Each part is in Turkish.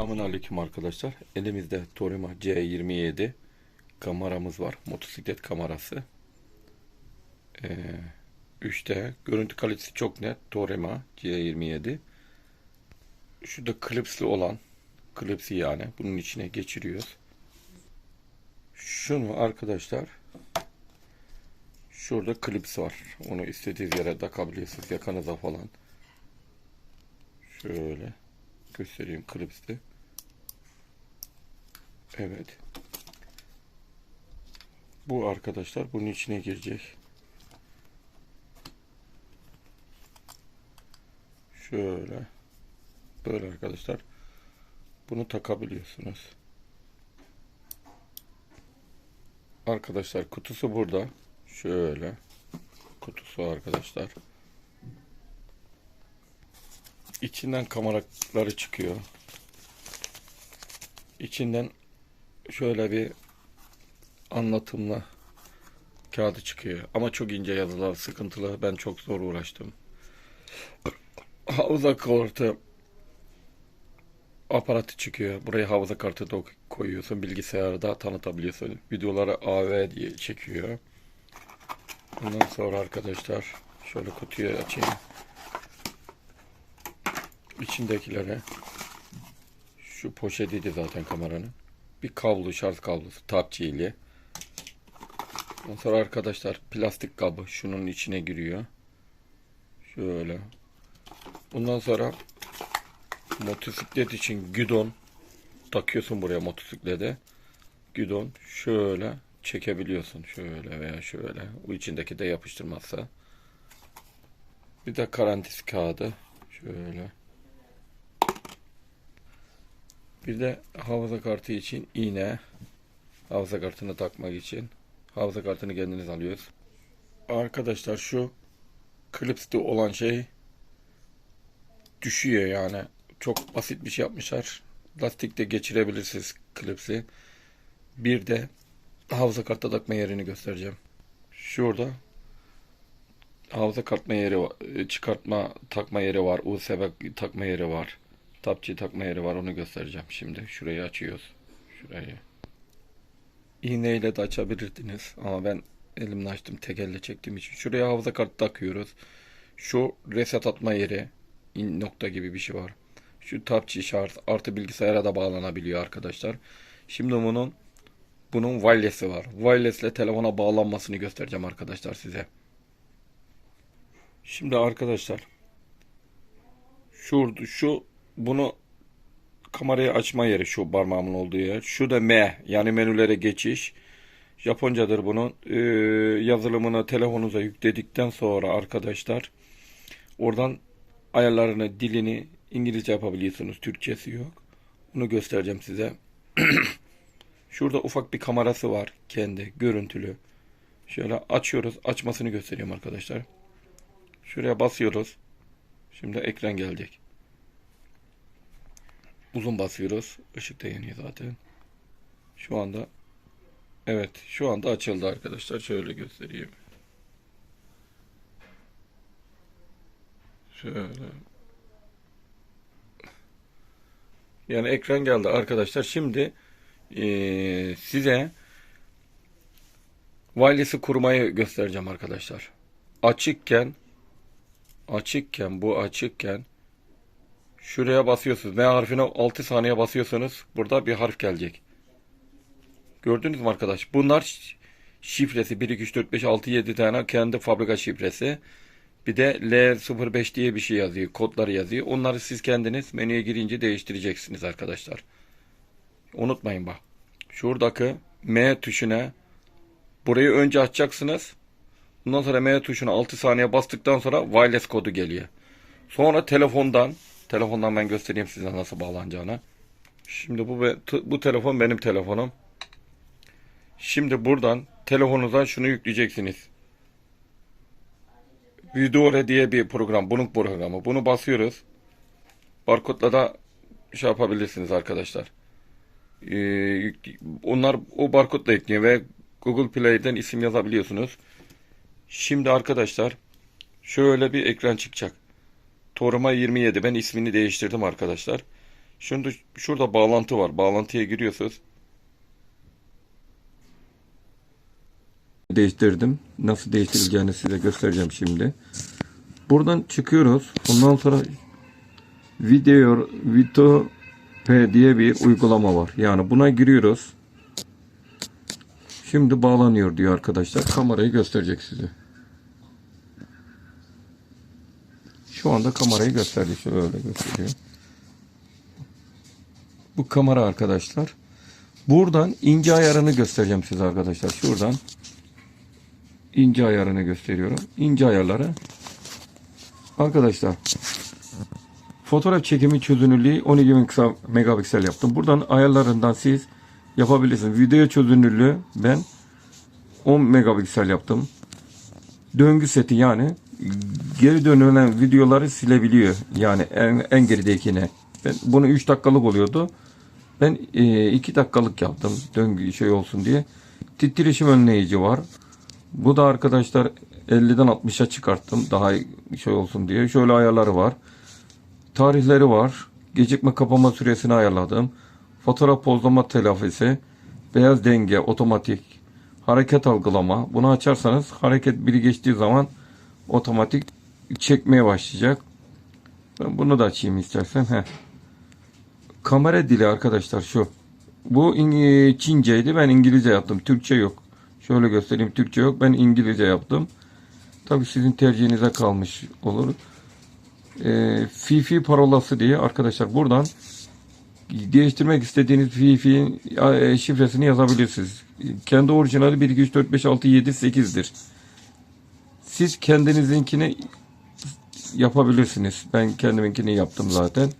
Selamun Aleyküm arkadaşlar. Elimizde Torima C27 kameramız var. Motosiklet kamerası. Ee, 3D. Görüntü kalitesi çok net. Torima C27. Şu da klipsli olan. Klipsi yani. Bunun içine geçiriyoruz. Şunu arkadaşlar şurada klips var. Onu istediğiniz yere takabiliyorsunuz. Yakanıza falan. Şöyle göstereyim klipste. Evet. Bu arkadaşlar bunun içine girecek. Şöyle. Böyle arkadaşlar. Bunu takabiliyorsunuz. Arkadaşlar kutusu burada. Şöyle. Kutusu arkadaşlar. İçinden kameraları çıkıyor. İçinden şöyle bir anlatımla kağıdı çıkıyor. Ama çok ince yazılar, sıkıntılı. Ben çok zor uğraştım. Hafıza kartı aparatı çıkıyor. Buraya hafıza kartı da koyuyorsun. Bilgisayarda tanıtabiliyorsun. Videoları AV diye çekiyor. Ondan sonra arkadaşlar şöyle kutuyu açayım içindekilere şu poşetiydi zaten kameranın. Bir kablo, şarj kablosu, tapçıyla. Ondan sonra arkadaşlar plastik kabı şunun içine giriyor. Şöyle. Bundan sonra motosiklet için gidon takıyorsun buraya motosiklete. Gidon şöyle çekebiliyorsun. Şöyle veya şöyle. Bu içindeki de yapıştırmazsa. Bir de garantisi kağıdı. Şöyle. Bir de hafıza kartı için iğne. Hafıza kartını takmak için. Hafıza kartını kendiniz alıyoruz. Arkadaşlar şu klipste olan şey düşüyor yani. Çok basit bir şey yapmışlar. Lastikte geçirebilirsiniz klipsi. Bir de hafıza kartı takma yerini göstereceğim. Şurada hafıza kartma yeri çıkartma takma yeri var, USB takma yeri var. Tapçı takma yeri var onu göstereceğim şimdi. Şurayı açıyoruz. Şurayı. İğneyle de açabilirdiniz ama ben elimle açtım tek elle çektiğim için. Şuraya hafıza kartı takıyoruz. Şu reset atma yeri nokta gibi bir şey var. Şu tapçı şarj artı bilgisayara da bağlanabiliyor arkadaşlar. Şimdi bunun bunun wireless'i var. Wireless ile telefona bağlanmasını göstereceğim arkadaşlar size. Şimdi arkadaşlar şurada şu bunu kamerayı açma yeri şu parmağımın olduğu yer. Şu da M yani menülere geçiş. Japoncadır bunun. Ee, yazılımını telefonunuza yükledikten sonra arkadaşlar oradan ayarlarını, dilini İngilizce yapabiliyorsunuz. Türkçesi yok. Bunu göstereceğim size. Şurada ufak bir kamerası var. Kendi görüntülü. Şöyle açıyoruz. Açmasını gösteriyorum arkadaşlar. Şuraya basıyoruz. Şimdi ekran gelecek. Uzun basıyoruz. Işık da yanıyor zaten. Şu anda evet şu anda açıldı arkadaşlar. Şöyle göstereyim. Şöyle. Yani ekran geldi arkadaşlar. Şimdi eee, size wireless'i kurmayı göstereceğim arkadaşlar. Açıkken açıkken bu açıkken Şuraya basıyorsunuz. M harfine 6 saniye basıyorsanız burada bir harf gelecek. Gördünüz mü arkadaş? Bunlar şifresi 1 2 3 4 5 6 7 tane kendi fabrika şifresi. Bir de L05 diye bir şey yazıyor. Kodları yazıyor. Onları siz kendiniz menüye girince değiştireceksiniz arkadaşlar. Unutmayın bak. Şuradaki M tuşuna burayı önce açacaksınız. Bundan sonra M tuşuna 6 saniye bastıktan sonra wireless kodu geliyor. Sonra telefondan Telefondan ben göstereyim size nasıl bağlanacağını. Şimdi bu bu telefon benim telefonum. Şimdi buradan telefonunuzdan şunu yükleyeceksiniz. Vidore diye bir program. Bunun programı. Bunu basıyoruz. Barkodla da şey yapabilirsiniz arkadaşlar. Ee, onlar o barkodla yükleniyor ve Google Play'den isim yazabiliyorsunuz. Şimdi arkadaşlar şöyle bir ekran çıkacak. Toruma 27. Ben ismini değiştirdim arkadaşlar. Şimdi şurada bağlantı var. Bağlantıya giriyorsunuz. Değiştirdim. Nasıl değiştirileceğini size göstereceğim şimdi. Buradan çıkıyoruz. Ondan sonra video Vito P diye bir uygulama var. Yani buna giriyoruz. Şimdi bağlanıyor diyor arkadaşlar. Kamerayı gösterecek size. Şu anda kamerayı gösterdi. Şöyle gösteriyor. Bu kamera arkadaşlar. Buradan ince ayarını göstereceğim size arkadaşlar. Şuradan ince ayarını gösteriyorum. İnce ayarları. Arkadaşlar fotoğraf çekimi çözünürlüğü 12 kısa megapiksel yaptım. Buradan ayarlarından siz yapabilirsiniz. Video çözünürlüğü ben 10 megapiksel yaptım. Döngü seti yani geri dönülen videoları silebiliyor. Yani en, en geridekine. Ben bunu 3 dakikalık oluyordu. Ben 2 dakikalık yaptım. Döngü şey olsun diye. Titreşim önleyici var. Bu da arkadaşlar 50'den 60'a çıkarttım. Daha şey olsun diye. Şöyle ayarları var. Tarihleri var. Gecikme kapama süresini ayarladım. Fotoğraf pozlama telafisi. Beyaz denge otomatik. Hareket algılama. Bunu açarsanız hareket biri geçtiği zaman otomatik çekmeye başlayacak. Ben bunu da açayım istersen. Heh. Kamera dili arkadaşlar şu. Bu İng- Çinceydi. Ben İngilizce yaptım. Türkçe yok. Şöyle göstereyim. Türkçe yok. Ben İngilizce yaptım. Tabi sizin tercihinize kalmış olur. Ee, Fifi parolası diye arkadaşlar buradan değiştirmek istediğiniz Fifi e, şifresini yazabilirsiniz. Kendi orijinali 1 2 3 4 5 6 7 8'dir. Siz kendinizinkini yapabilirsiniz. Ben kendiminkini yaptım zaten.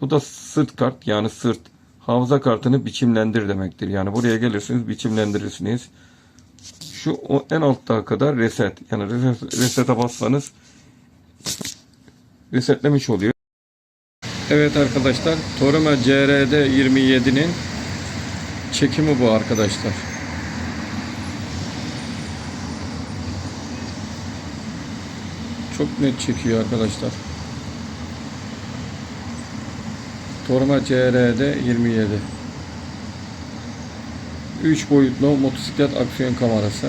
Bu da sırt kart yani sırt. Hafıza kartını biçimlendir demektir. Yani buraya gelirsiniz biçimlendirirsiniz. Şu o en altta kadar reset. Yani reset, resete bassanız resetlemiş oluyor. Evet arkadaşlar Toruma CRD 27'nin çekimi bu arkadaşlar. Çok net çekiyor arkadaşlar. Torma CRD 27. 3 boyutlu motosiklet aksiyon kamerası.